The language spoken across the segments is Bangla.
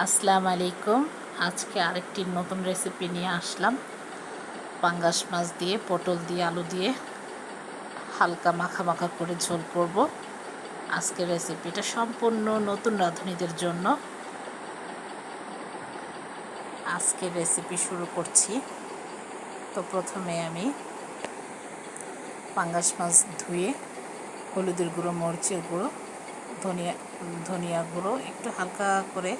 আসসালামু আলাইকুম। আজকে আরেকটি নতুন রেসিপি নিয়ে আসলাম। পাঙ্গাস মাছ দিয়ে, পটল দিয়ে, আলু দিয়ে হালকা মাখা মাখা করে ঝোল করব। আজকের রেসিপিটা সম্পূর্ণ নতুন রাঁধুনিদের জন্য। আজকের রেসিপি শুরু করছি। তো প্রথমে আমি পাঙ্গাস মাছ ধুয়ে হলুদের গুঁড়ো, মরিচের গুঁড়ো, ধনিয়া ধনিয়া গুঁড়ো একটু হালকা করে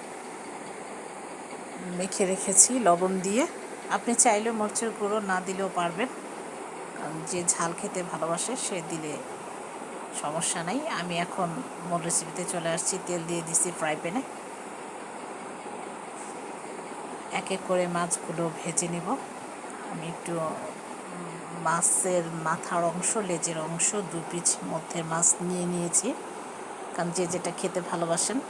মেখে রেখেছি লবণ দিয়ে। আপনি চাইলেও মরচের গুঁড়ো না দিলেও পারবেন। কারণ যে ঝাল খেতে ভালোবাসে, সে দিলে সমস্যা নাই। আমি এখন মূল রেসিপিতে চলে আসছি, তেল দিয়ে দিছি ফ্রাই প্যানে এক এক করে মাছগুলো ভেজে নেব। আমি একটু মাছের মাথার অংশ, লেজের অংশ, দু পিচ মধ্যের মাছ নিয়ে নিয়েছি। কারণ যে যেটা খেতে ভালোবাসেন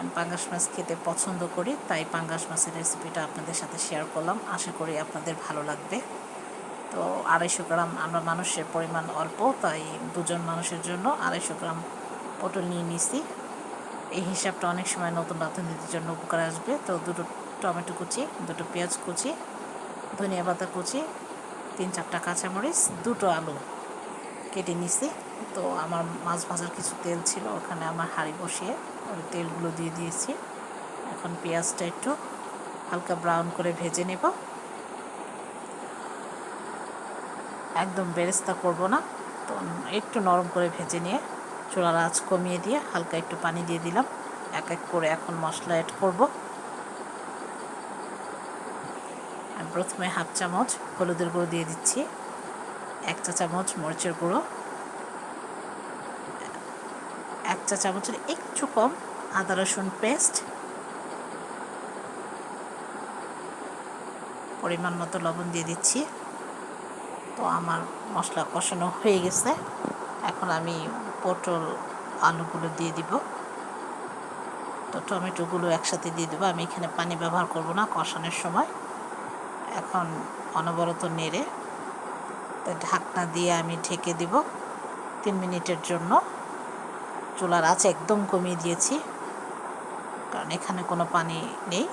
আমি পাঙ্গাস মাছ খেতে পছন্দ করি, তাই পাঙ্গাস মাছের রেসিপিটা আপনাদের সাথে শেয়ার করলাম। আশা করি আপনাদের ভালো লাগবে। তো আড়াইশো গ্রাম, আমরা মানুষের পরিমাণ অল্প, তাই দুজন মানুষের জন্য আড়াইশো গ্রাম পটল নিয়ে নিছি। এই হিসাবটা অনেক সময় নতুন রাঁধুনিদের জন্য উপকার আসবে। তো দুটো টমেটো কুচি, দুটো পেঁয়াজ কুচি, ধনিয়া পাতা কুচি, তিন চারটা কাঁচামরিচ, দুটো আলু কেটে নিছি। তো আমার মাছ ভাজার কিছু তেল ছিল, ওখানে আমার হাঁড়ি বসিয়ে ওই তেলগুলো দিয়ে দিয়েছি। এখন পেঁয়াজটা একটু হালকা ব্রাউন করে ভেজে নেব। একদম বেরেস্তা করব না, তো একটু নরম করে ভেজে নিয়ে চুলার আঁচ কমিয়ে দিয়ে হালকা একটু পানি দিয়ে দিলাম। এক এক করে এখন মশলা অ্যাড করব। আমি প্রথমে হাফ চামচ হলুদের গুঁড়ো দিয়ে দিচ্ছি, এক চা চামচ মরিচের গুঁড়ো। এক চা চামচের একটু কম আদা রসুন পেস্ট, পরিমাণ মতো লবণ দিয়ে দিচ্ছি। তো আমার মশলা কষানো হয়ে গেছে। এখন আমি পটল আলুগুলো দিয়ে দিব। তো টমেটোগুলো একসাথে দিয়ে দেবো। আমি এখানে পানি ব্যবহার করব না কষানোর সময়। এখন অনবরত নেড়ে ঢাকনা দিয়ে আমি ঢেকে দিব তিন মিনিটের জন্য। চুলার আঁচ একদম কমিয়ে দিয়েছি। কারণ এখানে কোনো পানি নেই।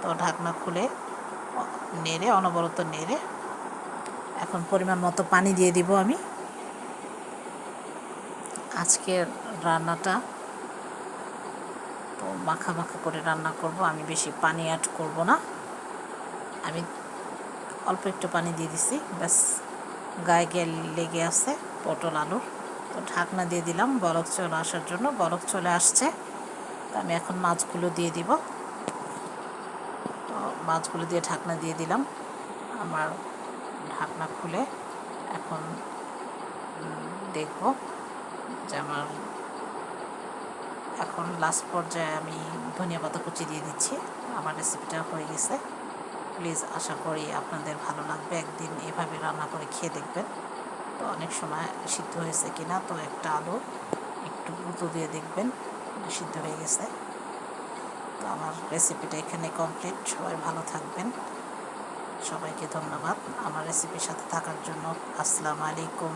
তো ঢাকনা খুলে নেড়ে, অনবরত নেড়ে এখন পরিমাণ মতো পানি দিয়ে দিব আমি। আজকের রান্নাটা তো মাখা মাখা করে রান্না করব, আমি বেশি পানি অ্যাড করব না। আমি অল্প একটু পানি দিয়ে দিছি। ব্যাস, গায়ে গিয়ে লেগে আছে পটল আলুর। তো ঢাকনা দিয়ে দিলাম। বরফ চলে আসার জন্য বরফ চলে আসছে। তো আমি এখন মাছগুলো দিয়ে দিব। তো মাছগুলো দিয়ে ঢাকনা দিয়ে দিলাম। আমার ঢাকনা খুলে এখন দেখব যে আমার এখন লাস্ট পর্যায়ে আমি ধনিয়া পাতা কুচি দিয়ে দিচ্ছি। আমার রেসিপিটা হয়ে গেছে। প্লিজ আশা করি আপনাদের ভালো লাগবে। একদিন এভাবে রান্না করে খেয়ে দেখবেন। তো অনেক সময় সিদ্ধ হয়েছে কিনা, তো একটা আলু একটু গুঁতো দিয়ে দেখবেন, সিদ্ধ হয়ে গেছে। তো আমার রেসিপিটা এখানে কমপ্লিট সবাই ভালো থাকবেন। সবাইকে ধন্যবাদ। আমার রেসিপির সাথে থাকার জন্য আসসালামু আলাইকুম।